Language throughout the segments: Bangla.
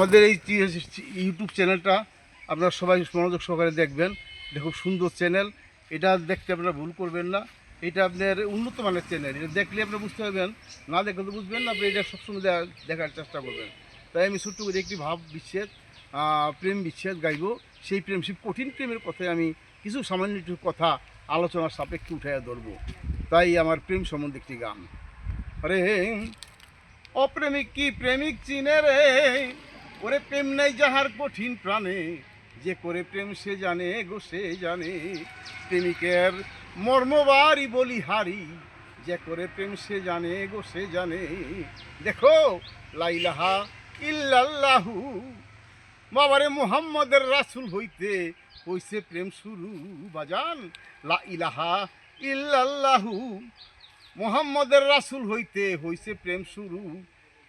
আমাদের এই ইউটিউব চ্যানেলটা আপনারা সবাই মনোযোগ সহকারে দেখবেন। এটা খুব সুন্দর চ্যানেল এটা দেখতে আপনারা ভুল করবেন না। এটা আপনার উন্নত মানের চ্যানেল এটা দেখলে আপনি বুঝতে পারবেন। না দেখলে তো বুঝবেন না, আপনি এটা সবসময় দেখা- দেখার চেষ্টা করবেন। তাই আমি ছোট্ট করে একটি ভাব বিচ্ছেদ প্রেম বিচ্ছেদ গাইব। সেই প্রেম, সেই কঠিন প্রেমের কথায় আমি কিছু সামান্য একটু কথা আলোচনার সাপেক্ষে উঠাইয়া ধরবো। তাই আমার প্রেম সম্বন্ধে একটি গান। আরে, অপ্রেমিক কি প্রেমিক চিনে রে? ওরে প্রেম নাই যাহার কঠিন প্রাণে, যে করে প্রেম সে জানে গো, সে জানে। প্রেমিকের মর্মবারি বলি হারি, যে করে প্রেম সে জানে গো, সে জানে। দেখো, লাইলাহা ইল্লাল্লাহু, বাবারে মুহাম্মদের রাসুল হইতে হইছে প্রেম শুরু, বাজান। লা ইলাহা ইল্লাল্লাহু, মোহাম্মদের রাসূল হইতে হইছে প্রেম শুরু।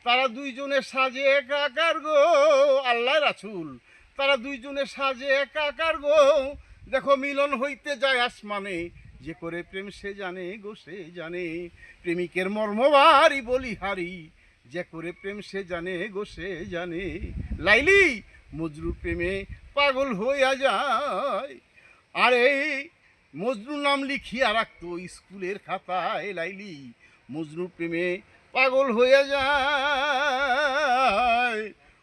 তারা দুইজনে সাজে একাকার গো, আল্লাহ রাসূল। তারা দুইজনে সাজে একাকার গো, দেখো মিলন হইতে যায় আসমানে। যে করে প্রেম সে জানে গো, সে জানে। প্রেমিকের মর্মবারি বলি হারি। যে করে প্রেম সে জানে গো, সে জানে। লাইলি মজরু প্রেমে পাগল হইয়া যায়। আরে, মজনু নাম লিখিয়া রাখতো স্কুলের খাতায়, লাইলি। মজনু প্রেমে পাগল হইয়া যায়।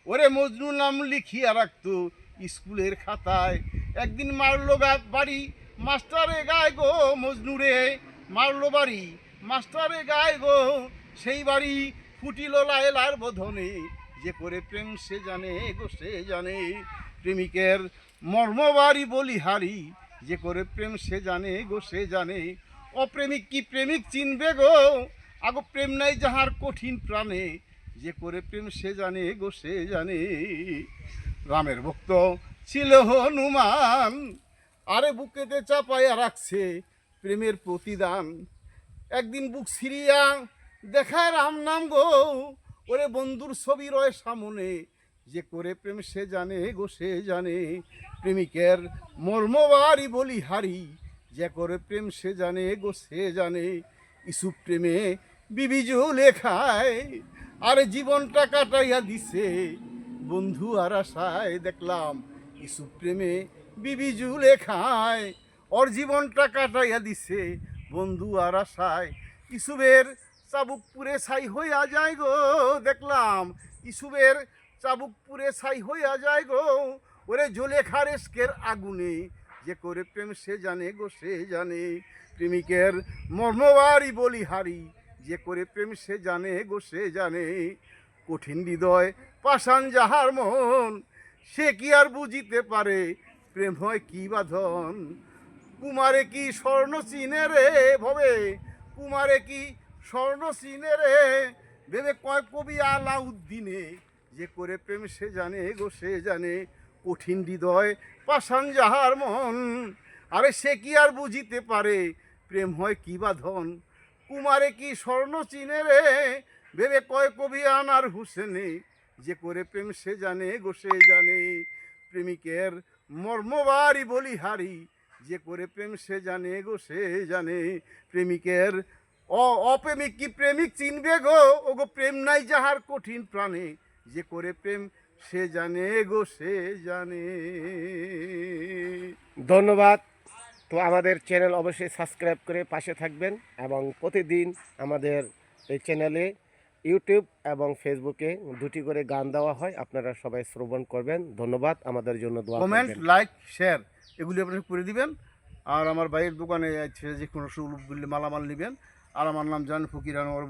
ওরে মজনু নাম লিখিয়া রাখতো স্কুলের খাতায়। একদিন মারলো বাড়ি, মাস্টারে গায় গো মজনুরে মারলো বাড়ি, মাস্টারে গায় গো। সেই বাড়ি ফুটিল লায়লার বোধনে। যে করে প্রেম সে জানে গো, সে জানে। প্রেমিকের মর্মবাড়ি বলি হারি যে করে প্রেম সে জানে গো, সে জানে। অপ্রেমিক কি প্রেমিক চিনবে গো? আগো প্রেম নাই যাহার কঠিন প্রাণে, যে করে প্রেম সে জানে গো, সে জানে। রামের ভক্ত ছিল হনুমান, আরে বুকেতে চাপাইয়া রাখছে প্রেমের প্রতিদান। একদিন বুক সিরিয়া দেখায় রাম নাম গো, ওরে বন্ধুর ছবি রয় সামনে, যে করে প্রেম সে জানে গো, সে জানে। প্রেমিকের মর্মবারি বলি হারি, যে করে প্রেম সে জানে গো, সে জানে। ইসু প্রেমে বিবিজু লেখায়, আরে জীবনটা কাটাইয়া দিছে। বন্ধু আর আশায় দেখলাম, ইসু প্রেমে বিবিজু লেখায়, ওর জীবনটা কাটাইয়া দিছে। বন্ধু আর আশায় ইসুবের চাবুক পুরে ছাই হইয়া যায় গো, দেখলাম ইসুবের চাবুক পুরে ছাই হইয়া যায় গো। ওরে জ্বলে খারেস্কের আগুনে, যে করে প্রেম সে জানে গো, সে জানে। প্রেমিকের মর্মবারি বলি হারি যে করে প্রেম সে জানে গো, সে জানে কঠিন হৃদয় পাষাণ যাহার মন। সে কি আর বুঝিতে পারে প্রেম হয় কি বাঁধন কুমারে কি স্বর্ণ চিনে রে ভবে? কুমারে কি স্বর্ণ চিনে রে ভেবে কয় কবি আলাউদ্দিনে? যে করে প্রেম সে জানে গো, সে জানে কঠিন হৃদয় পাষাণ যাহার মন। আরে সে কি আর বুঝিতে পারে প্রেম হয় কি বাঁধন কুমারে কি স্বর্ণ চিনে রে? ভেবে কয় কবি আনার হুসেনে যে করে প্রেম সে জানে গো, সে জানে। প্রেমিকের মর্মবারি বলি হারি। যে করে প্রেম সে জানে গো, সে জানে। প্রেমিকের অ, অপ্রেমিক কি প্রেমিক চিনবে গো? ও গো প্রেম নাই যাহার কঠিন প্রাণে। যে করে প্রেম সে জানে গো, সে জানে। ধন্যবাদ। তো আমাদের চ্যানেল অবশ্যই সাবস্ক্রাইব করে পাশে থাকবেন এবং প্রতিদিন আমাদের এই চ্যানেলে ইউটিউব এবং ফেসবুকে দুটি করে গান দেওয়া হয়। আপনারা সবাই শ্রবণ করবেন। ধন্যবাদ। আমাদের জন্য দোয়া কমেন্ট লাইক শেয়ার এগুলি আপনি করে দিবেন। আর আমার ভাইয়ের দোকানে যে কোনো সুলভ মালামাল নেবেন। আর আমার নাম জান ফকির আনোয়ার